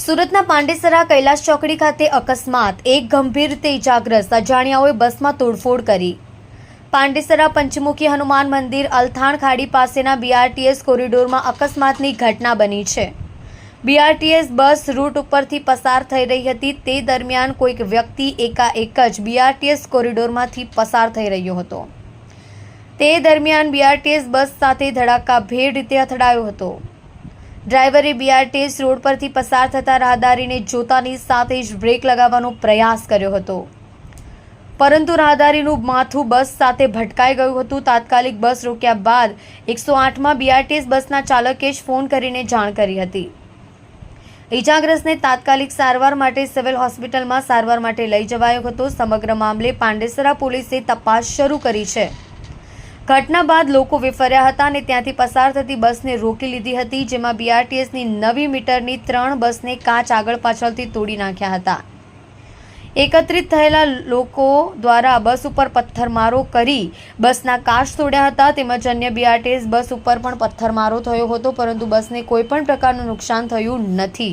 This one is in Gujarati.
સુરતના પાંડેસરા કૈલાસ ચોકડી ખાતે અકસ્માત. એક ગંભીર રીતે ઇજાગ્રસ્ત અજાણ્યાઓએ બસમાં તોડફોડ કરી. પાંડેસરા પંચમુખી હનુમાન મંદિર અલથાણ ખાડી પાસેના બીઆરટીએસ કોરિડોરમાં અકસ્માતની ઘટના બની છે. બીઆરટીએસ બસ રૂટ ઉપરથી પસાર થઈ રહી હતી. તે દરમિયાન કોઈક વ્યક્તિ એકાએક જ બીઆરટીએસ કોરિડોરમાંથી પસાર થઈ રહ્યો હતો. તે દરમિયાન બીઆરટીએસ બસ સાથે ધડાકાભેર રીતે અથડાયો હતો. ડ્રાઈવરે બીઆરટીએસ રોડ પરથી પસાર થતા રાહદારીને જોતાની સાથે જ બ્રેક લગાવવાનો પ્રયાસ કર્યો હતો. પરંતુ રાહદારીનું માથું બસ સાથે ભટકાઈ ગયું હતું. તાત્કાલિક બસ રોક્યા બાદ એકસો આઠમાં બીઆરટીએસ બસના ચાલકે જ ફોન કરીને જાણ કરી હતી. ઇજાગ્રસ્તને તાત્કાલિક સારવાર માટે સિવિલ હોસ્પિટલમાં સારવાર માટે લઈ જવાયો હતો. સમગ્ર મામલે પાંડેસરા પોલીસે તપાસ શરૂ કરી છે. ઘટના બાદ લોકો વિફર્યા હતા અને ત્યાંથી પસાર થતી બસને રોકી લીધી હતી, જેમાં બીઆરટીએસની નવી મીટરની ત્રણ બસને કાચ આગળ પાછળથી તોડી નાખ્યા હતા. એકત્રિત થયેલા લોકો દ્વારા બસ ઉપર પથ્થરમારો કરી બસના કાચ તોડ્યા હતા, તેમજ અન્ય બીઆરટીએસ બસ ઉપર પણ પથ્થરમારો થયો હતો, પરંતુ બસને કોઈ પણ પ્રકારનું નુકસાન થયું નથી.